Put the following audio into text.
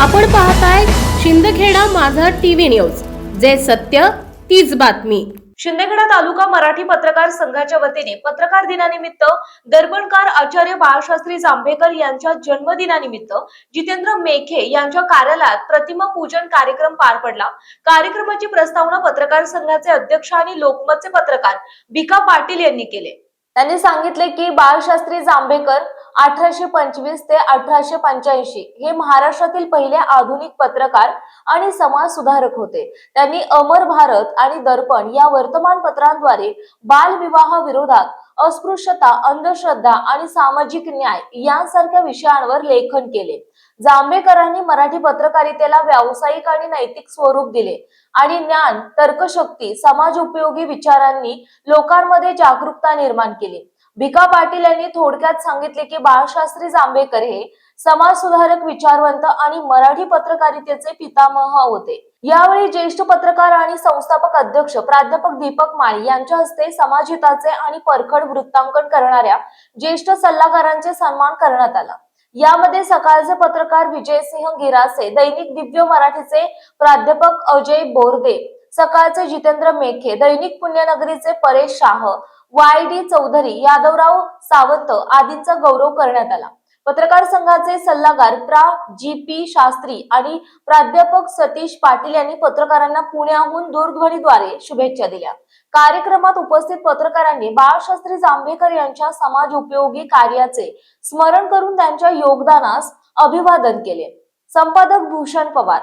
आपण पाहताय शिंदखेडा माझा टीव्ही न्यूज. जे सत्य तीच बातमी. शिंदेखेडा तालुका मराठी पत्रकार संघाच्या वतीने पत्रकार दिनानिमित्त दर्पणकार आचार्य बाळशास्त्री जांभेकर यांच्या जन्मदिनानिमित्त जितेंद्र मेखे यांच्या कार्यालयात प्रतिमा पूजन कार्यक्रम पार पडला. कार्यक्रमाची प्रस्तावना पत्रकार संघाचे अध्यक्ष आणि लोकमतचे पत्रकार भिका पाटील यांनी केले. त्यांनी सांगितले की बाळशास्त्री जांभेकर अठराशे पंचवीस ते अठराशे पंच्याऐंशी हे महाराष्ट्रातील पहिले आधुनिक पत्रकार आणि समाज सुधारक होते. त्यांनी अमर भारत आणि दर्पण या वर्तमानपत्रांद्वारे बालविवाह विरोधात अस्पृश्यता अंधश्रद्धा आणि सामाजिक न्याय यांसारख्या विषयांवर लेखन केले. जांभेकरांनी मराठी पत्रकारितेला व्यावसायिक आणि नैतिक स्वरूप दिले आणि ज्ञान तर्कशक्ती समाज उपयोगी विचारांनी लोकांमध्ये जागरूकता निर्माण केली. भिका पाटील यांनी थोडक्यात सांगितले की बाळशास्त्री जांभेकर हे समाज सुधारक विचारवंत आणि मराठी पत्रकारितेचे पितामह होते. यावेळी ज्येष्ठ पत्रकार आणि संस्थापक अध्यक्ष प्राध्यापक दीपक माळी यांच्या हस्ते समाजहिताचे आणि परखड वृत्तांकन करणाऱ्या ज्येष्ठ सल्लागारांचे सन्मान करण्यात आला. यामध्ये सकाळचे पत्रकार विजयसिंह गिरासे दैनिक दिव्य मराठीचे प्राध्यापक अजय बोरदे सकाळचे जितेंद्र मेखे दैनिक पुण्यनगरीचे परेश शाह वाय डी चौधरी यादवराव सावंत आदींचा गौरव करण्यात आला. पत्रकार संघाचे सल्लागार प्रा. जी. पी. शास्त्री आणि प्राध्यापक सतीश पाटील यांनी पत्रकारांना पुण्याहून दूरध्वनीद्वारे शुभेच्छा दिल्या. कार्यक्रमात उपस्थित पत्रकारांनी बाळशास्त्री जांभेकर यांच्या समाज उपयोगी कार्याचे स्मरण करून त्यांच्या योगदानास अभिवादन केले. संपादक भूषण पवार